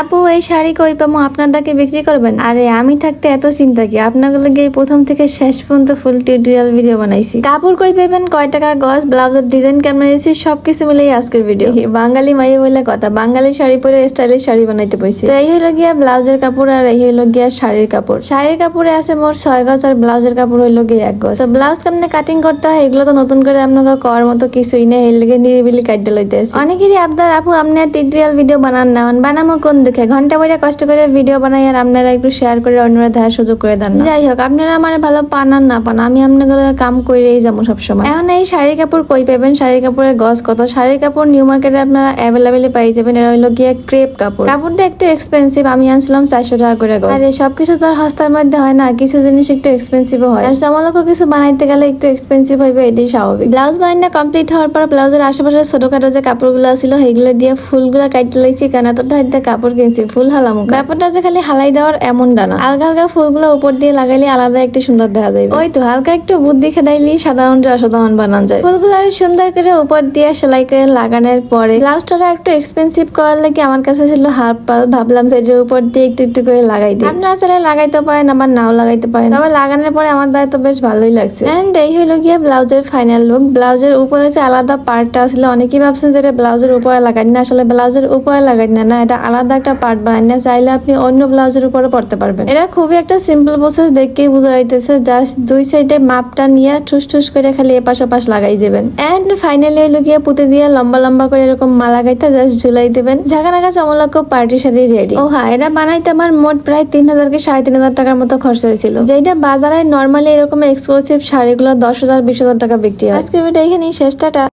আপু এই শাড়ি কই পামো? আপনারটাকে বিক্রি করবেন? আরে আমি থাকতে এত চিন্তা কি? আপনাগুলো গিয়ে প্রথম থেকে শেষ পর্যন্ত ফুল টিউটোরিয়াল ভিডিও বানাইছি। কাপড় কই পাবেন? কয় টাকা গজ? ব্লাউজের ডিজাইন কেমন দিয়েছি সবকিছু মিলেই আজকের ভিডিও বাঙালি মাইয়ে বলে কথা বাঙালি শাড়ি পরে স্টাইলিশ শাড়ি বানাইতে বইছি। তো এই হলো গিয়া ব্লাউজের কাপড় আর এই হলো গিয়া শাড়ির কাপড়। শাড়ির কাপড়ে আছে মোট ছয় গজ আর ব্লাউজের কাপড় হইল গিয়ে এক গজ। তো ব্লাউজ কেমনে কাটিং করতে হয় এগুলো তো নতুন করে আপনাকে করার মতো কিছুই নেই এর লেগে নিরিবিলি কাটতে লইতে আছে। অনেকেরই আপনার আপু আপনি টিউটোরিয়াল ভিডিও বানান না। বানামো কোন দেখে, ঘণ্টা বইটা কষ্ট করে ভিডিও বানাই আর আপনারা একটু শেয়ার করে অন্যরা দেখার সুযোগ করে দেন যাই হোক, আপনারা আমার ভালো পানান না পান, আমি আপনাগুলো কাম করেই যাব সবসময়। এখন এই শাড়ির কাপড় কই পাবেন? শাড়ির কাপড়ের গজ কত? শাড়ির কাপড় নিউ মার্কেটে আপনারা অ্যাভেলেবেল পাই যাবেন এটা হইল গিয়ে ক্রেপ কাপড়। কাপড়টা একটু এক্সপেন্সিভ আমি আনছিলাম চারশো টাকা করে গজ। আরে, সবকিছু তো আর হস্তার মধ্যে হয় না, কিছু জিনিস একটু এক্সপেন্সিভ হয়। আর জামালকও কিছু বানাইতে গেলে একটু এক্সপেন্সিভ হইবে, এটাই স্বাভাবিক। ব্লাউজ বানানো কমপ্লিট হওয়ার পর ব্লাউজের আশেপাশে ছোটখাটো যে কাপড়গুলো ছিল সেগুলো দিয়ে ফুলগুলো কাটতে লাইছি কেন এতটা হাইতে কাপড় কিনছি ফুল হালাম ব্যাপারটা যে খালি হালাই দেওয়ার এমন ডানা হালকা হালকা ফুলগুলো উপর দিয়ে লাগাইলে আলাদা একটু সুন্দর দেখা যায় ওই তো হালকা একটু বুদ্ধি খেদাইলি সাধারণ অসাধারণ বানান যায়। ফুলগুলো আর সুন্দর করে উপর দিয়ে সেলাই করে লাগানোর পরে ব্লাউজটা একটু এক্সপেন্সিভ করার লাগে আমার কাছে ছিল হাফ পাল ভাবলাম যে এটার উপর দিয়ে একটু একটু করে লাগাই দিই। আপনারা চাইলে লাগাইতে পারেন আবার নাও লাগাইতে পারেন। তবে লাগানোর পরে আমার দায় তো বেশ ভালোই লাগছে। এন্ড এই হইল গিয়ে ব্লাউজের ফাইনাল লুক ব্লাউজের উপরে যে আলাদা পার্টটা ছিল অনেকেই ভাবছেন যে এটা ব্লাউজের উপরে লাগাই না। আসলে ব্লাউজের উপরে লাগাই না না এটা আলাদা একটা পার্ট বানাই না, চাইলে আপনি অন্য ব্লাউজের উপরে পড়তে পারবেন। এটা খুবই একটা সিম্পল প্রসেস দেখতেই বোঝা যাইতেছে জাস্ট দুই সাইডে মাপটা নিয়ে ঠুস ঠুস করে খালি এপাশ ওপাশ লাগাই দেবেন। এন্ড ফাইনালি হইল গিয়ে পুঁতে দিয়ে লম্বা লম্বা করে এরকম মালা গাইতে জাস্ট ঝুলাই দেবেন। ঝাঁকা নাকা চমলক্ষ পার্টি শাড়ি রেডি ও হ্যাঁ এটা বানাইতে আমার মোট প্রায় তিন হাজার কি সাড়ে তিন হাজার টাকার মতো খরচ হয়েছিল। যেটা বাজারে নর্মালি এরকম এক্সক্লুসিভ শাড়িগুলো দশ হাজার, বিশ হাজার টাকা বিক্রি হয়। আজকে ভিডিও এখানেই শেষ, টাটা।